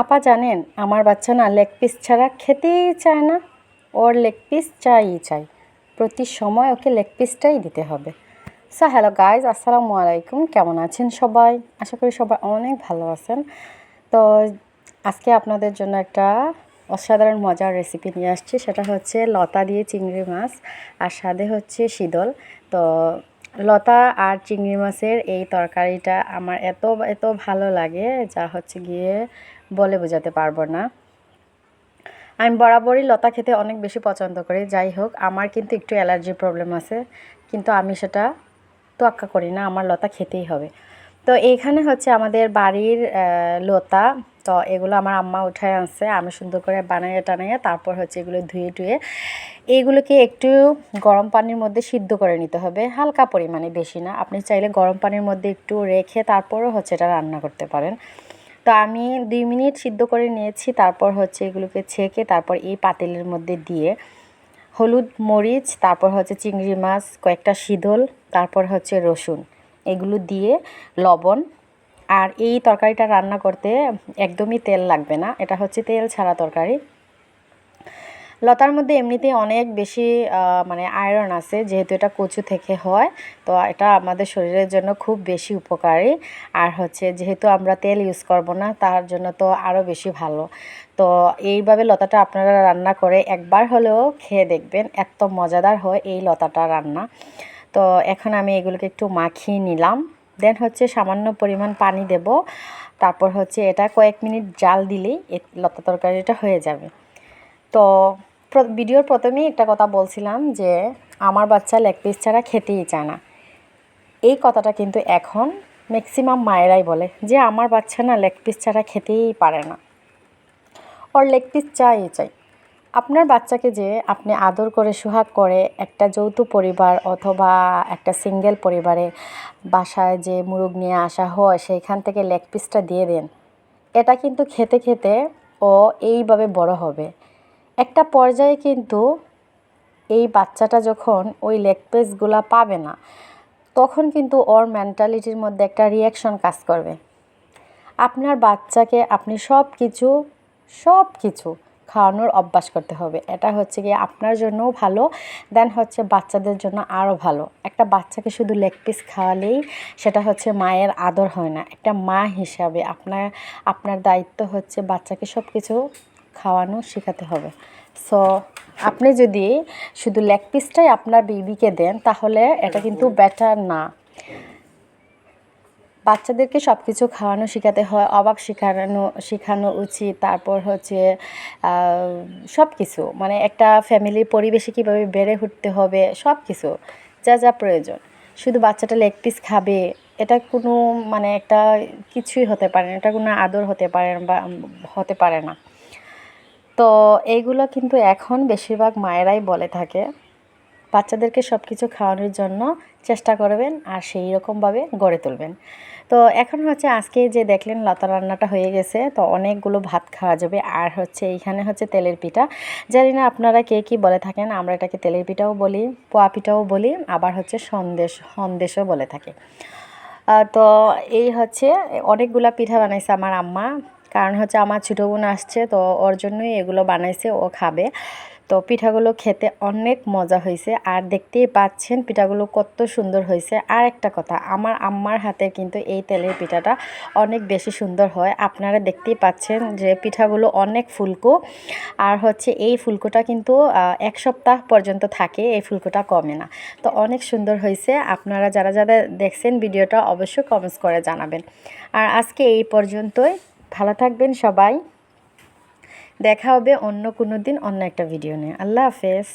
আপা জানেন, আমার বাচ্চা না লেগ পিস ছাড়া খেতেই চায় না। ওর লেগ পিস চাইই চাই। প্রতি সময় ওকে লেগ পিসটাই দিতে হবে। সো হ্যালো গাইজ আসসালামু আলাইকুম। কেমন আছেন সবাই? আশা করি সবাই অনেক ভালো আছেন। তো, আজকে আপনাদের জন্য একটা অসাধারণ মজার রেসিপি নিয়ে আসছি। সেটা হচ্ছে লতা দিয়ে চিংড়ি মাছ আর স্বাদে হচ্ছে শীতল। তো, লতা আর চিংড়ি মাছের এই তরকারিটা আমার এত এত ভালো লাগে। যা হচ্ছে গিয়ে বলে বোঝাতে পারব না। আমি বরাবরই লতা খেতে অনেক বেশি পছন্দ করি। যাই হোক, আমার কিন্তু একটু অ্যালার্জির প্রবলেম আছে, কিন্তু আমি সেটা তোয়াক্কা করি না, আমার লতা খেতেই হবে। তো এইখানে হচ্ছে আমাদের বাড়ির লতা, তো এগুলো আমার আম্মা উঠায় আনছে, আমি সুন্দর করে বানাইয়ে টানাইয়ে তারপর হচ্ছে এগুলো ধুয়ে টুয়ে এইগুলোকে একটু গরম পানির মধ্যে সিদ্ধ করে নিতে হবে, হালকা পরিমাণে, বেশি না। আপনি চাইলে গরম পানির মধ্যে একটু রেখে তারপরও হচ্ছে এটা রান্না করতে পারেন। তো আমি দুই মিনিট সিদ্ধ করে নিয়েছি, তারপর হচ্ছে এগুলোকে ছেঁকে তারপর এই পাতিলের মধ্যে দিয়ে হলুদ মরিচ, তারপর হচ্ছে চিংড়ি মাছ, কয়েকটা শিদল তারপর হচ্ছে রসুন, এগুলো দিয়ে লবণ। আর এই তরকারিটা রান্না করতে একদমই তেল লাগবে না, এটা হচ্ছে তেল ছাড়া তরকারি। লতার মধ্যে এমনিতেই অনেক বেশি মানে আয়রন আছে, যেহেতু এটা কচু থেকে হয়, তো এটা আমাদের শরীরের জন্য খুব বেশি উপকারী। আর হচ্ছে যেহেতু আমরা তেল ইউজ করব না, তার জন্য তো আরও বেশি ভালো। তো এইভাবে লতাটা আপনারা রান্না করে একবার হলেও খেয়ে দেখবেন, এত মজাদার হয় এই লতাটা রান্না। তো এখন আমি এগুলোকে একটু মাখিয়ে নিলাম। দেন হচ্ছে সামান্য পরিমাণ পানি দেব। তারপর হচ্ছে এটা কয়েক মিনিট জাল দিলেই লতা তরকারিটা হয়ে যাবে। তো ভিডিওর প্রথমেই একটা কথা বলছিলাম যে আমার বাচ্চা লেগ পিস ছাড়া খেতেই চায় না। এই কথাটা কিন্তু এখন ম্যাক্সিমাম মায়েরাই বলে যে আমার বাচ্চা না লেগ পিস ছাড়া খেতেই পারে না। ওর লেগ পিস চাই চাই। আপনার বাচ্চাকে যে আপনি আদর করে, সুহাগ করে একটা যৌথ পরিবার অথবা একটা সিঙ্গেল পরিবারে বাসায় যে মুরগ নিয়ে আসা হয়, সেইখান থেকে লেগ পিসটা দিয়ে দেন, এটা কিন্তু খেতে খেতে ও এইভাবে বড় হবে। একটা পর্যায়ে কিন্তু এই বাচ্চাটা যখন ওই লেগ পিসগুলো পাবে না, তখন কিন্তু ওর মেন্টালিটির মধ্যে একটা রিয়াকশন কাজ করবে। আপনার বাচ্চাকে আপনি সব কিছু সব কিছু খাওয়ানোর অভ্যাস করতে হবে। এটা হচ্ছে কি আপনার জন্যও ভালো দেন হচ্ছে বাচ্চাদের জন্য আরও ভালো। একটা বাচ্চাকে শুধু লেগ পিস খাওয়ালেই সেটা হচ্ছে মায়ের আদর হয় না। একটা মা হিসাবে আপনার আপনার দায়িত্ব হচ্ছে বাচ্চাকে সব কিছু খাওয়ানো শেখাতে হবে। সো আপনি যদি শুধু লেগ পিসটাই আপনার বেবিকে দেন, তাহলে এটা কিন্তু বেটার না। বাচ্চাদেরকে সব কিছু খাওয়ানো শেখাতে হয়, অবাক শেখানো শেখানো উচিত। তারপর হচ্ছে সব কিছু মানে একটা ফ্যামিলির পরিবেশে কীভাবে বেড়ে উঠতে হবে সব কিছু যা যা প্রয়োজন। শুধু বাচ্চাটা লেগ পিস খাবে, এটা কোনো মানে একটা কিছুই হতে পারে না। এটা কোনো আদর হতে পারে বা, হতে পারে না। তো এইগুলো কিন্তু এখন বেশিরভাগ মায়েরাই বলে থাকে। বাচ্চাদেরকে সব কিছু খাওয়ানোর জন্য চেষ্টা করবেন আর সেই রকমভাবে গড়ে তুলবেন। তো এখন হচ্ছে আজকে যে দেখলেন লতা রান্নাটা হয়ে গেছে, তো অনেকগুলো ভাত খাওয়া যাবে। আর হচ্ছে এইখানে হচ্ছে তেলের পিঠা। জানি না আপনারা কে কী বলে থাকেন, আমরা এটাকে তেলের পিঠাও বলি, পোয়া পিঠাও বলি, আবার হচ্ছে সন্দেশ, সন্দেশও বলে থাকি। তো এই হচ্ছে, অনেকগুলা পিঠা বানাইছে আমার আম্মা। কারণ হচ্ছে আমার ছোটো বোন আসছে, তো ওর জন্যই এগুলো বানাইছে, ও খাবে। তো পিঠাগুলো খেতে অনেক মজা হয়েছে আর দেখতেই পাচ্ছেন পিঠাগুলো কত সুন্দর হয়েছে আর একটা কথা, আমার আম্মার হাতে কিন্তু এই তেলের পিঠাটা অনেক বেশি সুন্দর হয়। আপনারা দেখতেই পাচ্ছেন যে পিঠাগুলো অনেক ফুলকো। আর হচ্ছে এই ফুলকোটা কিন্তু এক সপ্তাহ পর্যন্ত থাকে, এই ফুলকোটা কমে না। তো অনেক সুন্দর হয়েছে আপনারা যারা যারা দেখছেন ভিডিওটা, অবশ্যই কমেন্টস করে জানাবেন। আর আজকে এই পর্যন্তই। ভালো থাকবেন সবাই। দেখা হবে অন্য কোনো দিন অন্য একটা ভিডিও নিয়ে। আল্লাহ হাফেজ।